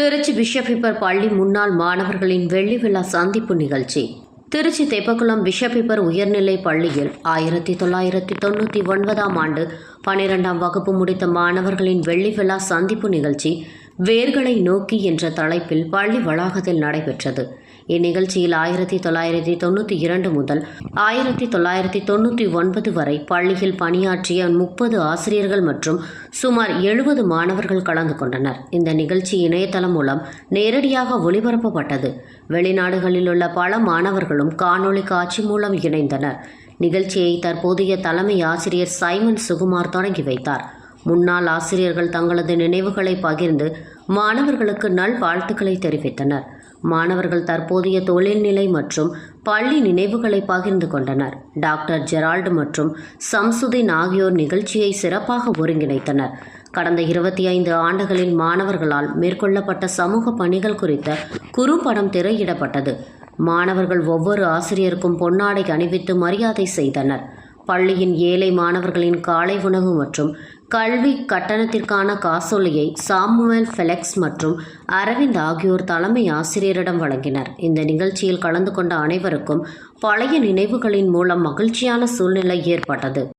திருச்சி பிஷப்பிப்பர் பள்ளி முன்னாள் மாணவர்களின் வெள்ளி விழா சந்திப்பு நிகழ்ச்சி. திருச்சி தெப்பக்குளம் பிஷப்பிப்பர் உயர்நிலை பள்ளியில் ஆயிரத்தி தொள்ளாயிரத்தி தொண்ணூற்றி ஒன்பதாம் ஆண்டு பனிரெண்டாம் வகுப்பு முடித்த மாணவர்களின் வெள்ளி விழா சந்திப்பு நிகழ்ச்சி வேர்களை நோக்கி என்ற தலைப்பில் பள்ளி வளாகத்தில் நடைபெற்றது. இந்நிகழ்ச்சியில் ஆயிரத்தி தொள்ளாயிரத்தி தொண்ணூற்றி இரண்டு முதல் ஆயிரத்தி தொள்ளாயிரத்தி தொண்ணூற்றி ஒன்பது வரை பள்ளியில் பணியாற்றிய முப்பது ஆசிரியர்கள் மற்றும் சுமார் எழுபது மாணவர்கள் கலந்து கொண்டனர். இந்த நிகழ்ச்சி இணையதளம் மூலம் நேரடியாக ஒளிபரப்பப்பட்டது. வெளிநாடுகளில் உள்ள பல மாணவர்களும் காணொளி காட்சி மூலம் இணைந்தனர். நிகழ்ச்சியை தற்போதைய தலைமை ஆசிரியர் சைமன் சுகுமார் தொடங்கி வைத்தார். முன்னாள் ஆசிரியர்கள் தங்களது நினைவுகளை பகிர்ந்து மாணவர்களுக்கு நல்வாழ்த்துக்களை தெரிவித்தனர். மாணவர்கள் தற்போதைய தொழில்நிலை மற்றும் பள்ளி நினைவுகளை பகிர்ந்து கொண்டனர். டாக்டர் ஜெரால்டு மற்றும் சம்சுதீன் ஆகியோர் நிகழ்ச்சியை சிறப்பாக ஒருங்கிணைத்தனர். கடந்த இருபத்தி ஐந்து ஆண்டுகளில் மாணவர்களால் மேற்கொள்ளப்பட்ட சமூக பணிகள் குறித்த குறும்படம் திரையிடப்பட்டது. மாணவர்கள் ஒவ்வொரு ஆசிரியருக்கும் பொன்னாடை அணிவித்து மரியாதை செய்தனர். பள்ளியின் ஏழை மாணவர்களின் காலை உணவு மற்றும் கல்வி கட்டணத்திற்கான காசோலையை சாமுவேல் ஃபெலெக்ஸ் மற்றும் அரவிந்த் ஆகியோர் தலைமை ஆசிரியரிடம் வழங்கினர். இந்த நிகழ்ச்சியில் கலந்து கொண்ட அனைவருக்கும் பழைய நினைவுகளின் மூலம் மகிழ்ச்சியான சூழ்நிலை ஏற்பட்டது.